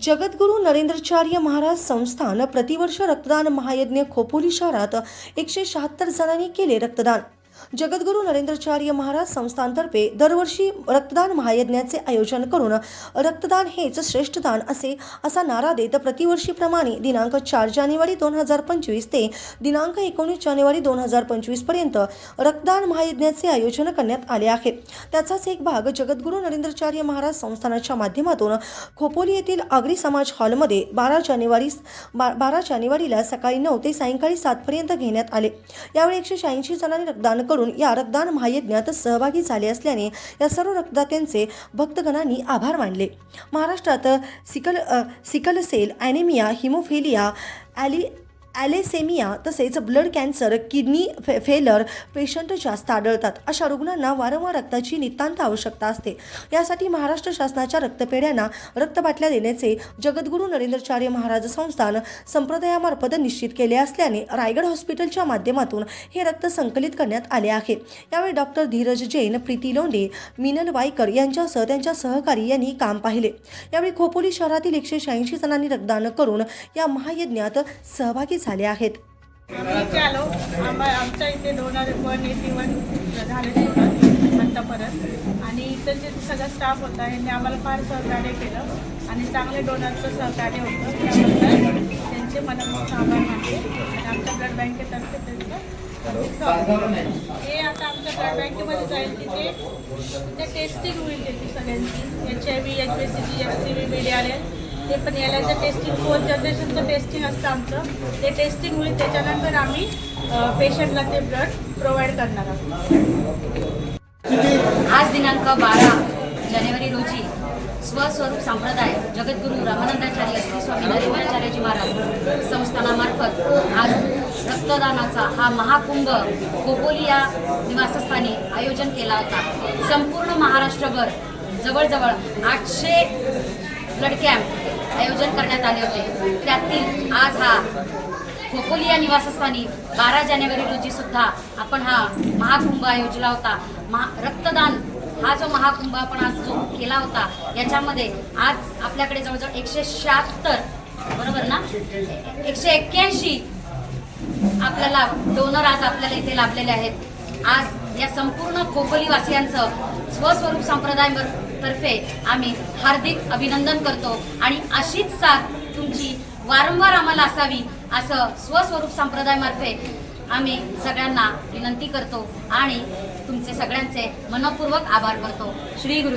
जगद्गुरू नरेंद्रचार्य महाराज संस्थान प्रतिवर्ष रक्तदान महायज्ञ खोपोली शहरात एकशे शहात्तर जणांनी केले रक्तदान. जगद्गुरू नरेंद्रचार्य महाराज संस्थानतर्फे दरवर्षी रक्तदान महायज्ञाचे आयोजन करून रक्तदान हेच श्रेष्ठ दान असे असा नारा देत प्रतिवर्षीप्रमाणे दिनांक चार जानेवारी दोन हजार पंचवीस ते दिनांक एकोणीस जानेवारी दोन हजार पंचवीसपर्यंत रक्तदान महायज्ञाचे आयोजन करण्यात आले आहे. त्याचाच एक भाग जगद्गुरू नरेंद्रचार्य महाराज संस्थानाच्या माध्यमातून खोपोली येथील आगरी समाज हॉलमध्ये बारा जानेवारी बा- बारा जानेवारीला सकाळी नऊ ते सायंकाळी सातपर्यंत घेण्यात आले. यावेळी एकशे शहाऐंशी जणांनी रक्तदान करून या रक्तदान महायज्ञात सहभागी झाले असल्याने या सर्व रक्तदात्यांचे भक्तगणांनी आभार मानले. महाराष्ट्रात sickle sickle cell anaemia haemophilia ॲली ॲलेसेमिया तसेच ब्लड कॅन्सर किडनी फे फेलर पेशंट जास्त आढळतात. अशा रुग्णांना वारंवार रक्ताची नितांत आवश्यकता असते. यासाठी महाराष्ट्र शासनाच्या रक्तपेढ्यांना रक्तबाटल्या देण्याचे जगद्गुरू नरेंद्रचार्य महाराज संस्थान संप्रदायामार्फत निश्चित केले असल्याने रायगड हॉस्पिटलच्या माध्यमातून हे रक्त संकलित करण्यात आले आहे. यावेळी डॉक्टर धीरज जैन प्रीती लोंढे मिनल वायकर यांच्यासह त्यांच्या सहकारी यांनी काम पाहिले. यावेळी खोपोली शहरातील एकशे शहाऐंशी जणांनी रक्तदान करून या महायज्ञात सहभागी झाले आहेत. इथे आलो. आमच्या इथे दोन वन एटी वन झाले आत्तापर्यंत आणि इथं जे सगळा स्टाफ होता यांनी आम्हाला फार सहकार्य केलं. आणि चांगले डोनरचं सहकार्य होतं. त्याबद्दल त्यांचे मनापासून आभार मानले आणि आमच्या ब्लड बँकेतर्फे त्यांचं हे आता आमच्या ब्लड बँकेमध्ये जाईल तिथे ते टेस्टिंग होईल त्याची सगळ्यांची. H I V H B C G S C V B D R L ते पण यालाचं टेस्टिंग फोर्थ जनरेशनचं टेस्टिंग असतं आमचं. ते टेस्टिंग होईल त्याच्यानंतर आम्ही पेशंटला ते ब्लड प्रोव्हाइड करणार आहोत. आज दिनांक बारा जानेवारी रोजी स्वस्वरूप संप्रदाय जगद्गुरू रामानंदाचार्य श्री स्वामी नरेंद्राचार्यजी महाराज संस्थानामार्फत आज रक्तदानाचा हा महाकुंभ खोपोली या निवासस्थानी आयोजन केला होता. संपूर्ण महाराष्ट्रभर जवळजवळ आठशे ब्लड कॅम्प आयोजन करण्यात आले होते. त्यातील आज हा खोपोली या निवासस्थानी बारा जानेवारी रोजी सुद्धा आपण हा महाकुंभ आयोजला होता. महा रक्तदान हा जो महाकुंभ आपण आज जो केला होता याच्यामध्ये आज आपल्याकडे जवळजवळ एकशे शहात्तर बरोबर ना? एकशे एक्क्याऐंशी आपल्याला डोनर आज आपल्याला इथे लाभलेले आहेत. आज या संपूर्ण खोपोलीवासियांचं स्वस्वरूप संप्रदायावर तर्फे आम्ही हार्दिक अभिनंदन करतो आणि अशीच साथ तुमची वारंवार आम्हाला असावी असं स्वस्वरूप संप्रदायामार्फे आम्ही सगळ्यांना विनंती करतो आणि तुमचे सगळ्यांचे मनपूर्वक आभार करतो श्री गुरु